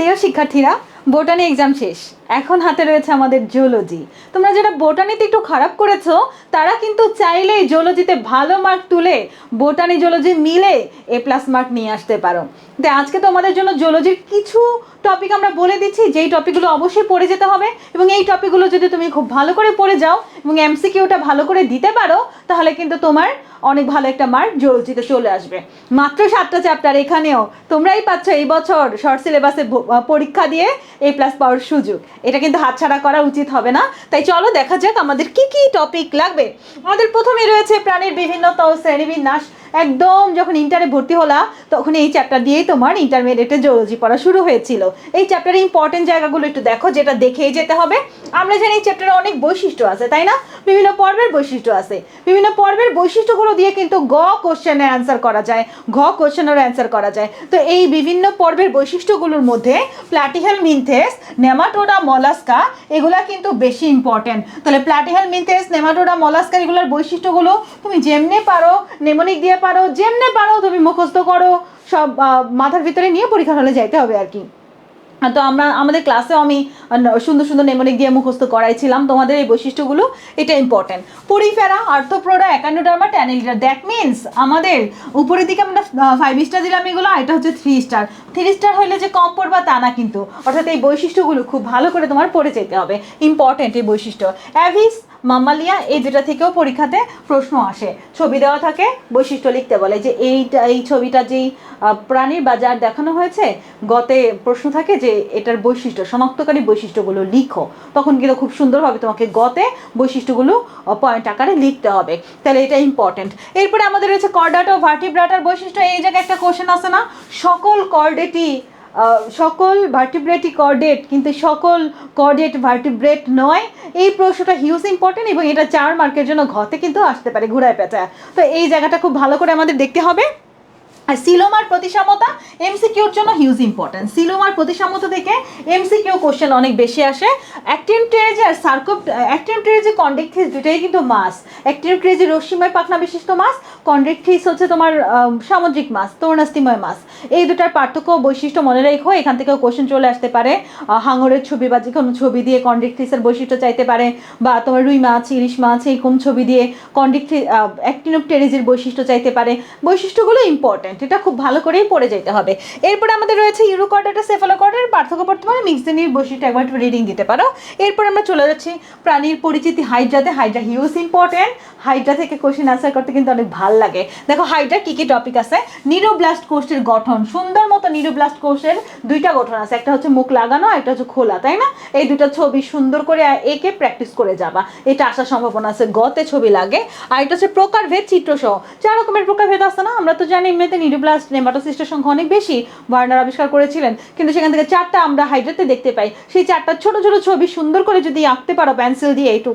প্রিয় শিক্ষার্থীরা botany exam শেষ। এখন হাতে রয়েছে আমাদের জিওলজি তোমরা যারা বোটানিতে একটু খারাপ করেছ, তারা কিন্তু চাইলেই জিওলজিতে ভালো মার্ক তুলে বোটানি জিওলজি মিলে এ প্লাস মার্ক নিয়ে আসতে পারো। তো আজকে তোমাদের জন্য জিওলজির কিছু টপিক আমরা বলে দিচ্ছি, যেই টপিকগুলো অবশ্যই পড়ে যেতে হবে এবং এই টপিকগুলো যদি তুমি খুব ভালো করে পড়ে যাও এবং এমসিকিউটা ভালো করে দিতে পারো, তাহলে কিন্তু তোমার অনেক ভালো একটা মার্ক জিওলজিতে চলে আসবে। মাত্র সাতটা চ্যাপ্টার এখানেও তোমরাই পাচ্ছ এই বছর শর্ট সিলেবাসে পরীক্ষা দিয়ে এ প্লাস পাওয়ার সুযোগ। এটা কিন্তু হাতছাড়া করা উচিত হবে না। তাই চলো দেখা যাক আমাদের কি কি টপিক লাগবে। আমাদের প্রথমে রয়েছে প্রাণীর বিভিন্ন তল শ্রেণীবিন্যাস একদম যখন ইন্টারে ভর্তি হলা, তখন এই চ্যাপ্টার দিয়েই তোমার ইন্টারমিডিয়েটে জিওলজি পড়া শুরু হয়েছিল। এই চ্যাপ্টারের ইম্পর্টেন্ট জায়গাগুলো একটু দেখো, যেটা দেখেই যেতে হবে। আমরা জানি এই চ্যাপ্টারে অনেক বৈশিষ্ট্য আছে, তাই না? বিভিন্ন পর্বের বৈশিষ্ট্য আছে। বিভিন্ন পর্বের বৈশিষ্ট্যগুলো দিয়ে কিন্তু গ কোশ্চেনের অ্যান্সার করা যায়, ঘ কোশ্চেনের অ্যান্সার করা যায়। তো এই বিভিন্ন পর্বের বৈশিষ্ট্যগুলোর মধ্যে প্লাটিহেল মিনথেস নেমাটোডা মলাস্কা, এগুলা কিন্তু বেশি ইম্পর্টেন্ট তাহলে প্লাটিহেল মিনথেস নেমাটোডা মলাস্কা এগুলোর বৈশিষ্ট্যগুলো তুমি যেমনে পারো নেমোনিক দিয়ে পারো, যেমনে পারো, তুমি মুখস্থ করো, সব মাথার ভিতরে নিয়ে পরীক্ষা হলে যাইতে হবে আর কি। তো আমরা, আমাদের ক্লাসেও আমি সুন্দর সুন্দর নেমনিক দিয়ে মুখস্থ করাইছিলাম। তোমাদের এই বৈশিষ্ট্যগুলো, এটা ইম্পর্টেন্ট পরিফেরা আর্থোপ্রোডা অ্যাকানোডার্মা ট্যানিলিডার দ্যাট মিনস আমাদের উপরের দিকে আমরা ফাইভ স্টার দিলাম এগুলো এটা হচ্ছে থ্রি স্টার থ্রি স্টার হলে যে কম পড়বা তা না কিন্তু। অর্থাৎ এই বৈশিষ্ট্যগুলো খুব ভালো করে তোমার পড়ে যেতে হবে। ইম্পর্টেন্ট এই বৈশিষ্ট্য। অ্যাভিস মামালিয়া, এই দুটা থেকেও পরীক্ষাতে প্রশ্ন আসে। ছবি দেওয়া থাকে, বৈশিষ্ট্য লিখতে বলে যে এইটা এই ছবিটা যেই প্রাণীর বাজার দেখানো হয়েছে, গতে প্রশ্ন থাকে যে এটার বৈশিষ্ট্য, শনাক্তকারী বৈশিষ্ট্যগুলো লিখো। তখন কিন্তু খুব সুন্দরভাবে তোমাকে গতে বৈশিষ্ট্যগুলো পয়েন্ট আকারে লিখতে হবে। তাহলে এটা ইম্পর্টেন্ট এরপরে আমাদের রয়েছে কর্ডাটা ভার্টিব্রাটার বৈশিষ্ট্য, এই জায়গায় একটা কোশ্চেন আছে না। সকল কর্ডেটি সকল ভার্টিব্রেটই কর্ডেট কিন্তু সকল কর্ডেট ভার্টিব্রেট নয়। এই প্রশ্নটা হিউজ ইম্পর্টেন্ট এবং এটা চার মার্কের জন্য ঘতে কিন্তু আসতে পারে, ঘুরায় পেঁচায়। তো এই জায়গাটা খুব ভালো করে আমাদের দেখতে হবে। আর সিলোমার প্রতিসামতা এমসিকিউর জন্য হিউজ ইম্পর্টেন্ট সিলোমার প্রতিসামতা থেকে এমসিকিউ কোশ্চেন অনেক বেশি আসে। অ্যাক্টিভ ট্রেজে আর সার্কোপ অ্যাক্টিভ ট্রেজে কন্ডেক্ট্রিস দুটাই কিন্তু মাছ অ্যাক্টিভ ট্রেজে রশ্মিময় পাখনা বিশিষ্ট মাছ কন্ডেক্ট্রিস হচ্ছে তোমার সামুদ্রিক মাছ তরুণাস্তিময় মাছ এই দুটার পার্থক্য বৈশিষ্ট্য মনে রেখো, এখান থেকেও কোশ্চেন চলে আসতে পারে। হাঙরের ছবি বা যে কোনো ছবি দিয়ে কন্ডেক্ট্রিসের বৈশিষ্ট্য চাইতে পারে, বা তোমার রুই মাছ, ইলিশ মাছ এরকম ছবি দিয়ে কন্ডেক্ট্রি অ্যাক্টিনোপটেরিজের বৈশিষ্ট্য চাইতে পারে। বৈশিষ্ট্যগুলো ইম্পর্টেন্ট এটা খুব ভালো করেই পড়ে যেতে হবে। এরপরে আমাদের রয়েছে ইউরোকর্ডাটা সেফালোকর্ডের পার্থক্য পড়তে পারে মিক্সিনির বৈশিষ্ট্য একবার রিডিং দিতে পারো। এরপর আমরা চলে যাচ্ছি প্রাণীর পরিচিতি, হাইড্রাতে, হাইড্রা হিউজ ইম্পর্টেন্ট হাইড্রা থেকে কোশ্চেন আনসার করতে কিন্তু অনেক ভালো লাগে। দেখো, হাইড্রা কি কি টপিক আছে? নিরোব্লাস্ট কোষ্ঠের গঠন, সুন্দর মতো নিরোব্লাস্ট কোষের দুইটা গঠন আছে। একটা হচ্ছে মুখ লাগানো একটা হচ্ছে খোলা, তাই না? এই দুটো ছবি সুন্দর করে একে প্র্যাকটিস করে যাবা। এটা আসার সম্ভাবনা আছে, গতে ছবি লাগে। আর এটা হচ্ছে প্রকারভেদ চিত্রসহ। চার রকমের প্রকারভেদ আছে না? আমরা তো জানি এমনিতে নিরোব্লাস্ট নেমাটোসিস্টের সংখ্যা অনেক বেশি, বার্নার আবিষ্কার করেছিলেন। কিন্তু সেখান থেকে চারটা আমরা হাইড্রাতে দেখতে পাই। সেই চারটা ছোট ছোট ছবি সুন্দর করে যদি আঁকতে পারো, পেন্সিল দিয়ে একটু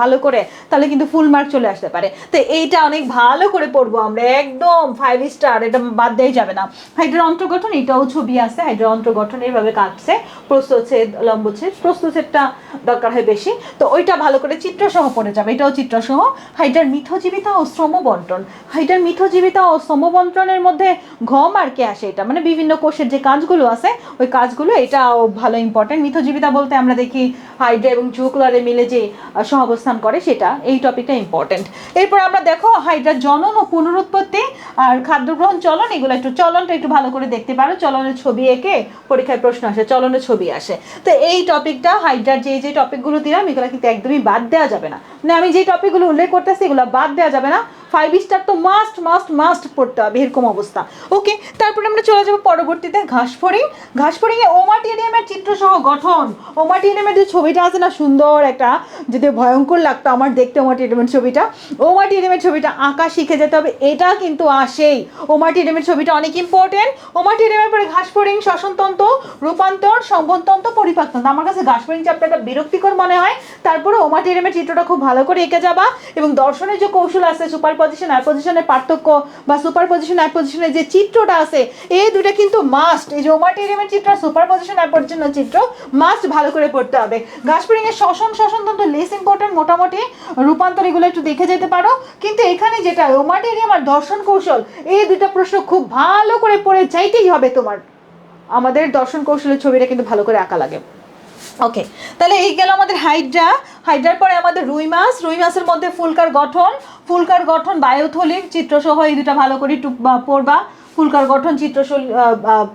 ভালো করে, তাহলে কিন্তু ফুল মার্ক চলে আসতে পারে। তো এইটা অনেক ভালো করে পড়ব আমরা, একদম ফাইভ স্টার এটা বাদ দেওয়াই যাবে না। হাইড্রার অন্তর্গঠন, এটাও ছবি আছে, হাইড্রার অন্তর্গঠন এইভাবে কাটছে। প্রস্তচ্ছেদ লম্বচ্ছেদ প্রস্তচ্ছেদটা দরকার হয় বেশি। তো ওইটা ভালো করে চিত্রসহ পড়ে যাবে, এটাও চিত্রসহ। হাইড্রার মিথজীবিতা ও শ্রম বন্টন হাইড্রার মিথজীবিতা ও শ্রম বন্টনের মধ্যে ঘ মার্কে আসে এটা? মানে বিভিন্ন কোষের যে কাজগুলো আছে, ওই কাজগুলো এটাও ভালো ইম্পর্টেন্ট মিথজীবিতা বলতে আমরা দেখি হাইড্রা এবং জুকুলারে মিলে যে সহাবস্থান করে সেটা। এই টপিকটা ইম্পর্টেন্ট এরপর আমরা দেখো হাইড্রার জনন ও পুনরুৎপত্তি আর খাদ্য গ্রহণ চলন, এগুলো একটু চলনটা একটু ভালো করে দেখতে পারো। চলনের ছবি এঁকে পরীক্ষায় প্রশ্ন আসে, চলনের ছবি আসে। তো এই টপিকটা, হাইড্রার যে যে টপিকগুলো দিলাম, এগুলো কিন্তু একদমই বাদ দেওয়া যাবে না। মানে আমি যে টপিকগুলো উল্লেখ করতেছি, এগুলো বাদ দেওয়া যাবে না। ফাইভ স্টার তো মাস্ট মাস্ট মাস্ট পড়তে হবে, এরকম অবস্থা। ওকে তারপরে আমরা চলে যাব পরবর্তীতে ঘাসফড়িং। ঘাসফড়িংয়ে ওমাটিরিয়ামের চিত্রসহ গঠন। ওমাটিরিয়ামের যে ছবিটা আছে না, সুন্দর একটা, যদি ভয়ঙ্কর লাগতো আমার দেখতে ওমাটিরিয়ামের ছবিটা। ওমাটিরিয়ামের ছবিটা আঁকা শিখে যেতে হবে, এটা কিন্তু আসেই। ওমাটিরিয়ামের ছবিটা অনেক ইম্পর্টেন্ট ওমাটিরিয়ামের পরে ঘাসফড়িং, শ্বসনতন্ত্র, রূপান্তর সম্বনতন্ত্র পরিপাকতন্ত্র। আমার কাছে ঘাসফড়িং চ্যাপ্টারটা বিরক্তিকর মনে হয়। তারপরে ওমাটিরিয়ামের চিত্রটা খুব ভালো করে এঁকে যাবা এবং দর্শনের যে কৌশল আছে সুপার পজিশন আর পজিশনের পার্থক্য বা সুপার পজিশন আর পজিশনের যে চিত্রটা আছে, এই দুটো কিন্তু মাস্ট এই যে ওমাটিরিয়ামের চিত্র সুপার পজিশন আর পজিশনের চিত্র মাস্ট ভালো করে পড়তে হবে। ঘাসফড়িং এর শ্বসন তন্ত্র লেস ইম্পর্টেন্ট মোটামুটি। রূপান্তর এগুলো একটু দেখে যেতে পারো। কিন্তু এখানে যেটা ওমাটেরিয়াম আর দর্শন কৌশল, এই দুটা প্রশ্ন খুব ভালো করে পড়ে যাইতেই হবে তোমার। আমাদের দর্শন কৌশলের ছবিটা কিন্তু ভালো করে আঁকা লাগে। ওকে তাহলে এই গেল আমাদের হাইড্রা হাইড্রার পরে আমাদের রুই মাছ রুই মাছের মধ্যে ফুলকার গঠন। ফুলকার গঠন বায়ুথলির চিত্রসহ এই দুটা ভালো করে পড়বা। ফুলকার গঠন, চিত্রশৈল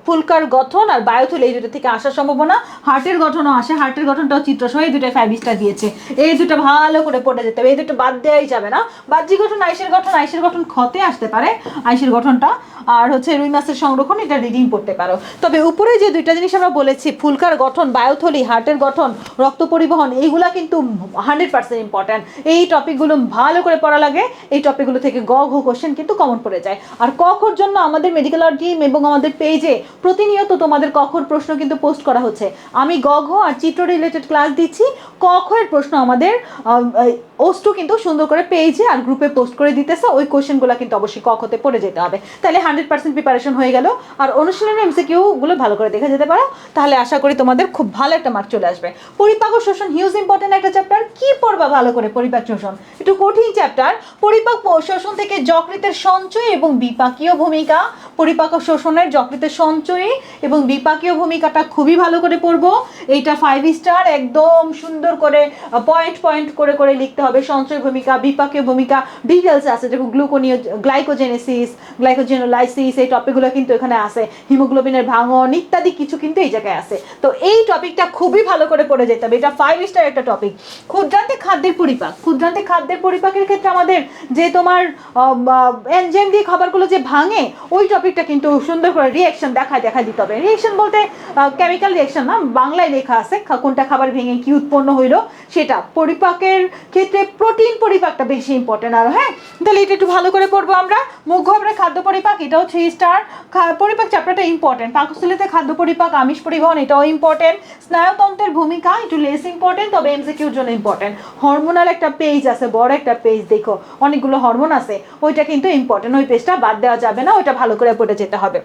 ফুলকার গঠন আর বায়ুথলি এই দুটো থেকে আসার সম্ভাবনা। হার্টের গঠনও আসে, হার্টের গঠনটাও চিত্রসহ এই দুটো ফাইভ স্টার দিয়েছে। এই দুটো ভালো করে পড়ে যেতে হবে, এই দুটো বাদ দেওয়াই যাবে না। বাহ্যিক গঠন, আইসের গঠন আইসের গঠন ক্ষতে আসতে পারে, আইসের গঠনটা। আর হচ্ছে রুই মাছের সংরক্ষণ, এটা রিডিং পড়তে পারো। তবে উপরে যে দুইটা জিনিস আমরা বলেছি, ফুলকার গঠন বায়ুথলি হার্টের গঠন, রক্ত পরিবহন, এইগুলা কিন্তু হান্ড্রেড পার্সেন্ট ইম্পর্ট্যান্ট এই টপিকগুলো ভালো করে পড়া লাগে, এই টপিকগুলো থেকে গ ঘ কোশ্চেন কিন্তু কমন পড়ে যায়। আর কখর জন্য আমাদের মেডিকেল আর্ট টিম এবং আমাদের পেজে প্রতিনিয়ত তোমাদের কখর প্রশ্ন কিন্তু পোস্ট করা হচ্ছে। আমি গ ঘ আর চিত্র রিলেটেড ক্লাস দিচ্ছি। কখের প্রশ্ন আমাদের ওস্টু কিন্তু সুন্দর করে পেজে আর গ্রুপে পোস্ট করে দিতেছে। ওই কোশ্চেনগুলো কিন্তু অবশ্যই কখতে পড়ে যেতে হবে। তাহলে হান্ড্রেড পার্সেন্ট প্রিপারেশন হয়ে গেল। আর অনুশীলনের এমসিকিউ গুলো ভালো করে দেখে যেতে পারো। তাহলে আশা করি তোমাদের খুব ভালো একটা মার্ক চলে আসবে। পরিপাক ও শোষণ হিউজ ইম্পর্টেন্ট একটা চ্যাপ্টার কি পড়বা ভালো করে পরিপাক শোষণ? একটু কঠিন চ্যাপ্টার পরিপাক শোষণ থেকে যকৃতের সঞ্চয় এবং বিপাকীয় ভূমিকা। পরিপাক ও শোষণের যকৃতের সঞ্চয়ী এবং বিপাকীয় ভূমিকাটা খুবই ভালো করে পড়ব। এইটা ফাইভ স্টার একদম সুন্দর করে পয়েন্ট পয়েন্ট করে করে লিখতে হবে, সঞ্চয় ভূমিকা, বিপাকীয় ভূমিকা ডিটেলস আছে যেরকম গ্লুকোনিও গ্লাইকোজেনেসিস, গ্লাইকোজেনোলাইসিস, এই টপিকগুলো কিন্তু এখানে আছে। হিমোগ্লোবিনের ভাঙন ইত্যাদি কিছু কিন্তু এই জায়গায় আছে। তো এই টপিকটা খুবই ভালো করে পড়ে যেতে হবে। এটা ফাইভ স্টার একটা টপিক। ক্ষুদ্রান্তে খাদ্যের পরিপাক। ক্ষুদ্রান্তে খাদ্যের পরিপাকের ক্ষেত্রে আমাদের যে তোমার এনজেম দিয়ে খাবারগুলো যে ভাঙে, ওই টপিকটা কিন্তু সুন্দর করে রিয়াকশন দেখায় দেখা দিতে হবে। রিয়াকশন বলতে কেমিক্যাল রিয়াকশন না, বাংলায় লেখা আছে কোনটা খাবার ভেঙে কি উৎপন্ন হইল, সেটা। পরিপাকের ক্ষেত্রে প্রোটিন পরিপাকটা বেশি ইম্পর্টেন্ট আর হ্যাঁ? তাহলে এটা একটু ভালো করে পড়ব আমরা। মুখ ঘবরে খাদ্য পরিপাক, এটাও থ্রি স্টার পরিপাক চ্যাপ্টারটা ইম্পর্টেন্ট পাকস্থলিতে খাদ্য পরিপাক, আমিষ পরিবহন, এটাও ইম্পর্টেন্ট স্নায়ুতন্ত্রের ভূমিকা একটু লেস ইম্পর্টেন্ট তবে এমসিকিউর জন্য ইম্পর্টেন্ট হরমোনাল একটা পেজ আছে, বড় একটা পেজ দেখো, অনেকগুলো হরমোন আছে, ওইটা কিন্তু ইম্পর্টেন্ট ওই পেজটা বাদ দেওয়া যাবে না, ওইটা ভালো করে পড়ে যেতে হবে।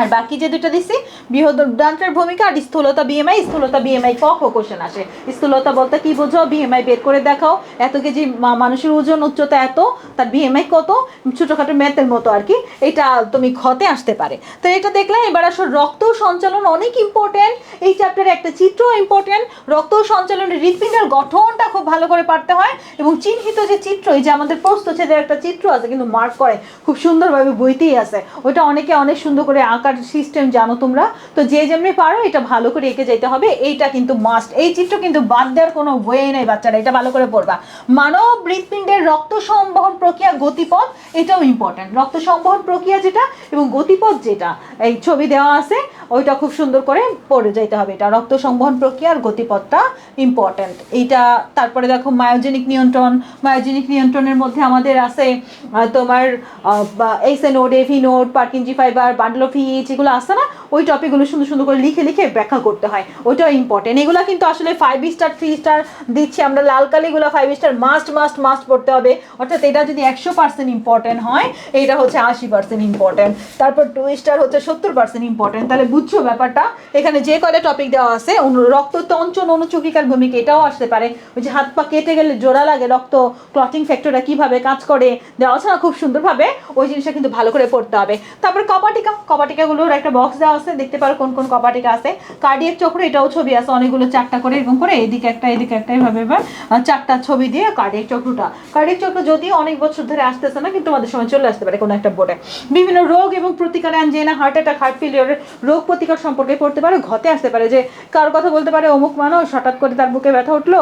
আর বাকি যে দুটো দিচ্ছি বৃহদান্ত্রের ভূমিকা আর স্থূলতা বিএমআই স্থূলতা বিএমআই ক কোশ্চেন আসে। স্থূলতা বলতে কি বোঝো? বিএমআই বের করে দেখাও। এত কেজি মানুষের ওজন, উচ্চতা এত, তার বিএমআই কত? ছোটোখাটো ম্যাথের মতো আর কি। এটা তুমি ক্ষতে আসতে পারে। তো এটা দেখলাম এবার আসো, রক্ত সঞ্চালন অনেক ইম্পর্টেন্ট এই চ্যাপ্টারে একটা চিত্র ইম্পর্টেন্ট রক্ত সঞ্চালনের হৃৎপিণ্ডের গঠনটা খুব ভালো করে পারতে হয়। এবং চিহ্নিত যে চিত্র, এই যে আমাদের প্রস্থচ্ছেদের একটা চিত্র আছে, কিন্তু মার্ক করে। খুব সুন্দরভাবে বইতেই আছে। ওইটা অনেকে অনেক সুন্দর করে আঁকার সিস্টেম জানো তোমরা? তো যে যেমনি পারো এটা ভালো করে এঁকে যেতে হবে। এইটা কিন্তু মাস্ট এই চিত্র কিন্তু বাদ দেওয়ার কোনো ওয়ে নেই বাচ্চারা, এটা ভালো করে পড়বা। মানব হৃৎপিণ্ডের রক্ত সংবহন প্রক্রিয়া গতিপথ, এটাও ইম্পর্ট্যান্ট রক্ত সংবহন প্রক্রিয়া যেটা এবং গতিপথ যেটা। এই ছবি দেওয়া আছে, ওইটা খুব সুন্দর করে পড়ে যেতে হবে এটা। রক্ত সংবহন প্রক্রিয়ার গতিপথটা ইম্পর্ট্যান্ট এইটা, তারপরে দেখো মায়োজেনিক নিয়ন্ত্রণ। মায়োজেনিক নিয়ন্ত্রণের মধ্যে আমাদের আছে তোমার SA node AV node Purkinje fibre bundle His এগুলো না, ওই টপিকগুলো সুন্দর সুন্দর করে লিখে লিখে ব্যাখ্যা করতে হয়। ওইটাও ইম্পর্টেন্ট এগুলো কিন্তু আসলে ফাইভ স্টার থ্রি স্টার দিচ্ছি আমরা, লাল কালিগুলো five star must must must পড়তে হবে। অর্থাৎ এটা যদি একশো পার্সেন্ট ইম্পর্টেন্ট হয় এইটা হচ্ছে আশি পার্সেন্ট ইম্পর্টেন্ট তারপর টু স্টার হচ্ছে সত্তর পার্সেন্ট ইম্পর্টেন্ট তাহলে বুঝছ ব্যাপারটা? এখানে যে কয়টা টপিক দেওয়া আছে রক্ত তঞ্চন অনুচকিকার ভূমিকা এটাও আসতে পারে। ওই যে হাত পা কেটে গেলে জোড়া লাগে, রক্ত ক্লটিং ফ্যাক্টরটা কীভাবে কাজ করে, দেওয়া আছে না খুব সুন্দরভাবে, ওই জিনিসটা কিন্তু ভালো করে পড়তে হবে। তারপর কপাটিকা কপাটিকা কপাটিকাগুলোর একটা বক্স দেওয়া আছে, দেখতে পারো কোন কোন কপাটিকা আছে। কার্ডিয়াক চক্র এটাও ছবি আছে, অনেকগুলো চারটা করে এরকম করে, এদিকে একটা এদিকে একটা, এভাবে এবার চারটা ছবি দিয়ে কার্ডিয়াক চক্রটা। কার্ডিয়াক চক্র যদিও অনেক বছর ধরে আসতেছে না, কিন্তু আমাদের সময় চলে আসতে পারে কোনো একটা বোর্ডে বিভিন্ন রোগ এবং প্রতিকার অ্যাঞ্জেনা হার্ট অ্যাটাক হার্ট ফেলিওরের রোগ প্রতিকার সম্পর্কে পড়তে পারে ঘতে আসতে পারে। যে কার কথা বলতে পারে, অমুক মানুষ হঠাৎ করে তার বুকে ব্যথা উঠল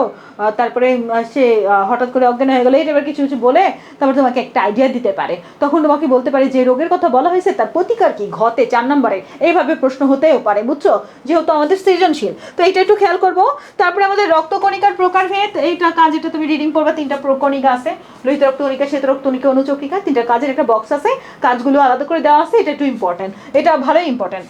তারপরে সে হঠাৎ করে অজ্ঞান হয়ে গেলো এই টাইপের কিছু কিছু বলে, তারপর তোমাকে একটা আইডিয়া দিতে পারে। তখন তোমাকে বলতে পারে যে রোগের কথা বলা হয়েছে, তার প্রতিকার কি ঘতে চার নম্বরে। এইভাবে প্রশ্ন হতেও পারে, বুঝছ? যেহেতু আমাদের সৃজনশীল। তো এটা একটু খেয়াল করব। তারপরে আমাদের রক্তকণিকার প্রকারভেদ, এইটা কাজ এটা তুমি রিডিং করবে তিনটা প্রকণিকা আছে। লোহিত রক্তকণিকা, শ্বেত রক্তকণিকা, অনুচক্রিকা, তিনটা কাজের একটা বক্স আছে। কাজগুলো আলাদা করে দেওয়া আছে, এটা একটু ইম্পর্টেন্ট এটা ভালোই ইম্পর্টেন্ট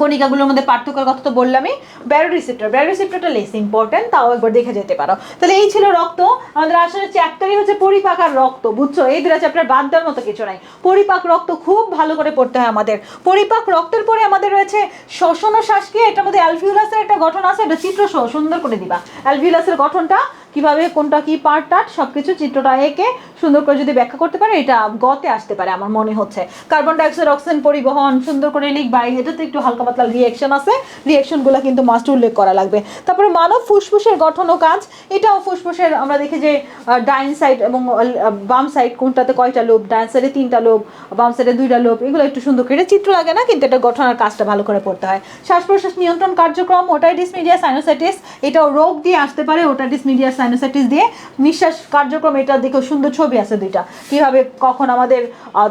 কণিকাগুলোর মধ্যে পার্থক্যের কথা তো বললামই ব্যারো রিসেপ্টর। ব্যারো রিসেপ্টরটা লেস ইম্পর্টেন্ট তাও একবার দেখে যেতে পারো। তাহলে এই ছিল রক্ত। আমাদের আসলে চ্যাপ্টারই হচ্ছে পরিপাক আর রক্ত, বুঝছ? এই দুটা চ্যাপ্টার বাদ দেওয়ার মতো কিছু নাই। পরিপাক রক্ত খুব ভালো করে পড়তে হয় আমাদের। পরিপাক রক্তের পরে আমাদের রয়েছে শ্বসন ও শ্বাসক্রিয়া। এটার মধ্যে অ্যালভিউলাসের একটা গঠন আছে, এটা চিত্র সহ সুন্দর করে দিবা। অ্যালভিউলাসের গঠনটা কীভাবে কোনটা কি পার্ট টার্ট সব কিছু চিত্রটা এঁকে সুন্দর করে যদি ব্যাখ্যা করতে পারে, এটা গতে আসতে পারে আমার মনে হচ্ছে। কার্বন ডাইঅক্সাইড অক্সিজেন পরিবহন, সুন্দর করে লিখবা এটাতে একটু হালকা পাতলা রিয়েকশন আছে। রিয়েকশনগুলো কিন্তু মাস্ট উল্লেখ করা লাগবে। তারপরে মানব ফুসফুসের গঠন ও কাজ, এটাও ফুসফুসের আমরা দেখি যে ডাইন সাইড এবং বাম সাইড কোনটাতে কয়টা লোভ ডাইন সাইডে তিনটা লোভ বাম সাইডে দুইটা লোভ এগুলো একটু সুন্দর করে চিত্র লাগে না, কিন্তু এটা গঠন আর কাজটা ভালো করে পড়তে হয়। শ্বাস প্রশ্বাস নিয়ন্ত্রণ কার্যক্রম ওটাইটিস মিডিয়া সাইনোসাইটিস এটাও রোগ দিয়ে আসতে পারে ওটাইটিস মিডিয়া সাইনোসাইটিস দিয়ে নিঃশ্বাস কার্যক্রম এটা দেখেও সুন্দর ছবি আছে দুইটা। কীভাবে কখন আমাদের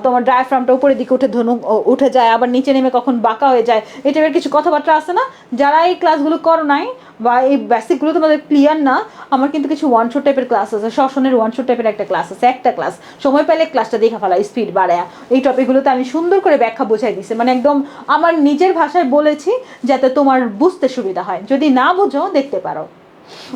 তোমার ডায়াফ্রামটা উপরের দিকে উঠে ধনু উঠে যায়, আবার নিচে নেমে কখন বাঁকা হয়ে যায় টাইপের কিছু কথাবার্তা আছে না? যারা এই ক্লাসগুলো করো নাই বা এই বেসিকগুলো তোমাদের ক্লিয়ার না, আমার কিন্তু কিছু ওয়ান শো টাইপের ক্লাস আছে। শ্বসনের ওয়ান শো টাইপের একটা ক্লাস আছে, একটা ক্লাস সময় পেলে ক্লাসটা দেখা ফেলা স্পিড বাড়ায়। এই টপিকগুলোতে আমি সুন্দর করে ব্যাখ্যা বোঝাই দিছি। মানে একদম আমার নিজের ভাষায় বলেছি যাতে তোমার বুঝতে সুবিধা হয়। যদি না বুঝো, দেখতে পারো।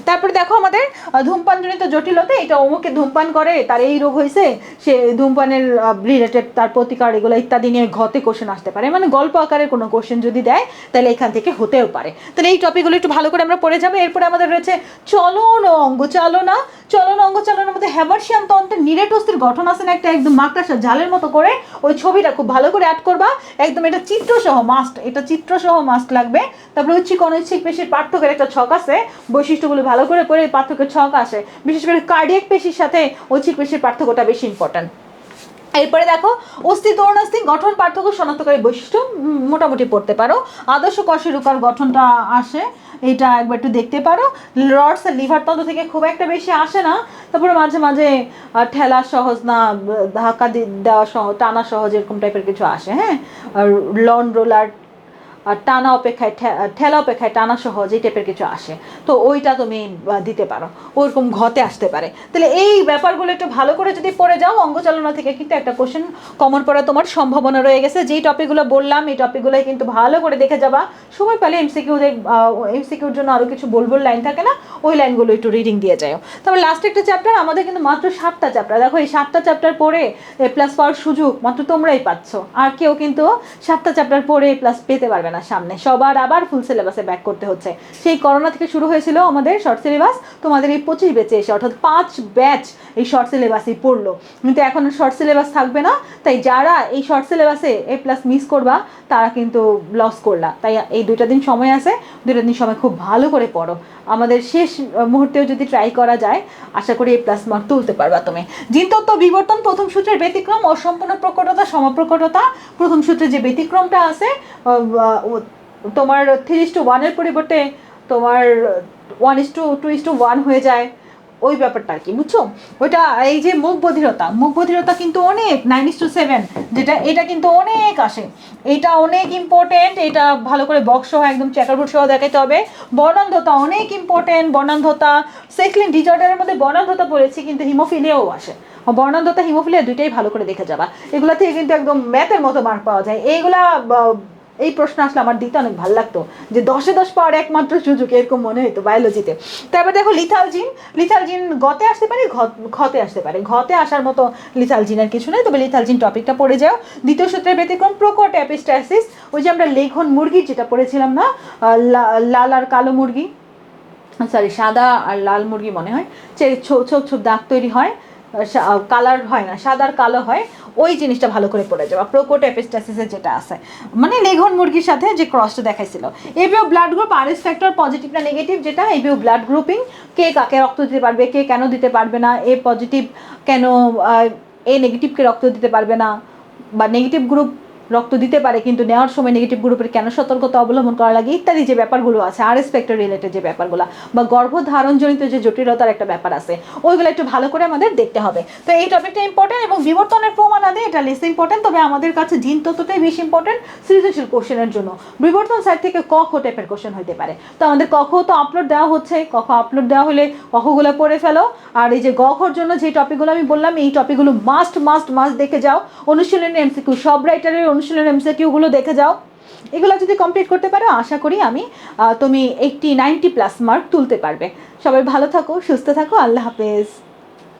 তারপরে দেখো আমাদের ধূমপানজনিত জটিলতা, এটা অমুকে ধূমপান করে, তার এই রোগ হয়েছে, সে ধূমপানের রিলেটেড তার প্রতিকার এগুলো ইত্যাদি নিয়ে ঘতে কোশ্চেন আসতে পারে। মানে গল্প আকারের কোনো কোশ্চেন যদি দেয়, তাহলে এখান থেকে হতেও পারে। তাহলে এই টপিকগুলো একটু ভালো করে আমরা পড়ে যাব। এরপরে আমাদের রয়েছে চলন ও অঙ্গ চালনা। চলন অঙ্গ চালনার মধ্যে হ্যামার্শিয়ান তন্ত্রের নিরেটস্থির গঠন আছে না একটা একদম মাকড়াসা জালের মতো করে, ওই ছবিটা খুব ভালো করে অ্যাড করবা। একদম এটা চিত্রসহ মাস্ট এটা চিত্রসহ মাস্ট লাগবে। তারপরে ঐচ্ছিক অনৈচ্ছিক পেশির পার্থক্যের একটা ছক আছে বৈশিষ্ট্যগুলো ভালো করে করে পার্থক্য ছক আসে। বিশেষ করে কার্ডিয়াক পেশির সাথে ঐচ্ছিক পেশির পার্থক্যটা বেশি ইম্পর্ট্যান্ট এরপরে দেখো, অস্থি তরুণাস্থি গঠন পার্থক্য শনাক্তকারী বৈশিষ্ট্য মোটামুটি পড়তে পারো। আদর্শ কশেরুকার গঠনটা আসে, এটা একবার একটু দেখতে পারো। রডস লিভার তন্ত্র থেকে খুব একটা বেশি আসে না। তারপরে মাঝে মাঝে ঠেলা সহজ না, ধাক্কা দেওয়া সহ, টানা সহজ এরকম টাইপের কিছু আসে হ্যাঁ? আর লন রোলার টানা অপেক্ষায় ঠেলা অপেক্ষায় টানা সহজ এই টাইপের কিছু আসে, তো ওইটা তুমি দিতে পারো। ওরকম ঘতে আসতে পারে। তাহলে এই ব্যাপারগুলো একটু ভালো করে যদি পড়ে যাও, অঙ্গচালনা থেকে কিন্তু একটা কোশ্চেন কমন পড়া তোমার সম্ভাবনা রয়ে গেছে। যেই টপিকগুলো বললাম, এই টপিকগুলোই কিন্তু ভালো করে দেখে যাবা। সময় পেলে এমসিকিউ এমসিকিউর জন্য আরও কিছু বলব লাইন থাকে না, ওই লাইনগুলো একটু রিডিং দিয়ে যাও তারপর লাস্ট একটা চ্যাপ্টার আমাদের কিন্তু মাত্র সাতটা চ্যাপ্টার দেখো, এই সাতটা চ্যাপ্টার পড়ে প্লাস পাওয়ার সুযোগ মাত্র তোমরাই পাচ্ছ। আর কেউ কিন্তু সাতটা চ্যাপ্টার পড়ে প্লাস পেতে পারবে না সামনে। সবার আবার ফুল সিলেবাসে ব্যাক করতে হচ্ছে। সেই করোনা থেকে শুরু হয়েছিল আমাদের শর্ট সিলেবাস তোমাদের এই পঁচিশ বেচে এসে, অর্থাৎ পাঁচ ব্যাচ এই শর্ট সিলেবাসই পড়ল। কিন্তু এখন শর্ট সিলেবাস থাকবে না। তাই যারা এই শর্ট সিলেবাসে এ প্লাস মিস করবা, তারা কিন্তু লস করলা। তাই এই দুইটা দিন সময় আছে। দুইটা দিন সময় খুব ভালো করে পড়ো। আমাদের শেষ মুহূর্তেও যদি ট্রাই করা যায়, আশা করি এ প্লাস মার্ক তুলতে পারবা তুমি। জিনতত্ত্ব বিবর্তন প্রথম সূত্রের ব্যতিক্রম, অসম্পূর্ণ প্রকটতা, সমপ্রকটতা। প্রথম সূত্রে যে ব্যতিক্রমটা আছে তোমার থ্রি ইস টু ওয়ানের পরিবর্তে তোমার one is two two is two one হয়ে যায়। ওই ব্যাপারটা আর কি, বুঝছ? ওইটা এই যে মুখ বধিরতা মুখ বধিরতা কিন্তু অনেক নাইন ইস টু সেভেন যেটা, এটা কিন্তু অনেক আসে। এটা অনেক ইম্পর্টেন্ট এটা ভালো করে বক্স সহ একদম চেকারবোর্ড সহ দেখাতে হবে। বর্ণান্ধতা অনেক ইম্পর্টেন্ট বর্ণান্ধতা সেক্লিন ডিজর্ডারের মধ্যে বর্ণান্ধতা পড়েছি, কিন্তু হিমোফিলিয়াও আসে। বর্ণান্ধতা হিমোফিলিয়া দুইটাই ভালো করে দেখে যাবা। এগুলা থেকে কিন্তু একদম ম্যাথের মতো মার্ক পাওয়া যায়। এইগুলা এই প্রশ্ন আসলে আমার দিতে অনেক ভালো লাগতো, যে দশে দশ পাওয়ার একমাত্র সুযোগ, এরকম মনে হতো বায়োলজিতে তারপর দেখো লিথাল জিন লিথাল জিন গতে আসতে পারে ঘতে আসতে পারে। ঘতে আসার মতো লিথাল জিনের কিছু নেই, তবে লিথাল জিন টপিকটা পড়ে যাও। দ্বিতীয় সূত্রের ব্যতিক্রম প্রকট অ্যাপিস্টাইসিস ওই যে আমরা লেখন মুরগির যেটা পড়েছিলাম না লাল আর কালো মুরগি সরি সাদা আর লাল মুরগি মনে হয় ছোপ ছোপ ছোপ দাগ তৈরি হয় কালার হয় না সাদার কালো হয়, ওই জিনিসটা ভালো করে পড়ে যাওয়া প্রোকোট এপিস্টাসিসের যেটা আছে। মানে লেঘন মুরগির সাথে যে ক্রসটা দেখাইছিল। এবিও ব্লাড গ্রুপ আর ফ্যাক্টর পজিটিভ না নেগেটিভ যেটা, এবিও ব্লাড গ্রুপিং কে কাকে রক্ত দিতে পারবে, কে কেন দিতে পারবে না, এ পজিটিভ কেন এ নেগেটিভকে রক্ত দিতে পারবে না, বা নেগেটিভ গ্রুপ রক্ত দিতে পারে, কিন্তু নেওয়ার সময় নেগেটিভ গ্রুপের কেন সতর্কতা অবলম্বন করা লাগে ইত্যাদি যে ব্যাপারগুলো আছে আর স্পেক্টর রিলেটেড যে ব্যাপারগুলো বা গর্ভধারণজনিত যে জটিলতার একটা ব্যাপার আছে, ওইগুলো একটু ভালো করে আমাদের দেখতে হবে। তো এই টপিকটা ইম্পর্টেন্ট এবং বিবর্তনের প্রমাণ আদে এটা লেস ইম্পর্টেন্ট তবে আমাদের কাছে জিন তত্ত্বটাই বেশি ইম্পর্টেন্ট সৃজনশীল কোশ্চেনের জন্য। বিবর্তন সাইড থেকে ক কখ টাইপের কোশ্চেন হতে পারে। তো আমাদের কখ তো আপলোড দেওয়া হচ্ছে কখ আপলোড দেওয়া হলে কখগুলো পড়ে ফেলো। আর এই যে গখর জন্য যে টপিকগুলো আমি বললাম, এই টপিকগুলো মাস্ট মাস্ট মাস্ট দেখে যাও। অনুশীলনের এমসিকিউ সব রাইটারের অনুশীলনের এমসিকিউগুলো দেখে যাও। এগুলো যদি কমপ্লিট করতে পারো, আশা করি আমি তুমি এইটটি নাইনটি প্লাস মার্ক তুলতে পারবে। সবাই ভালো থাকো, সুস্থ থাকো, আল্লাহ হাফেজ।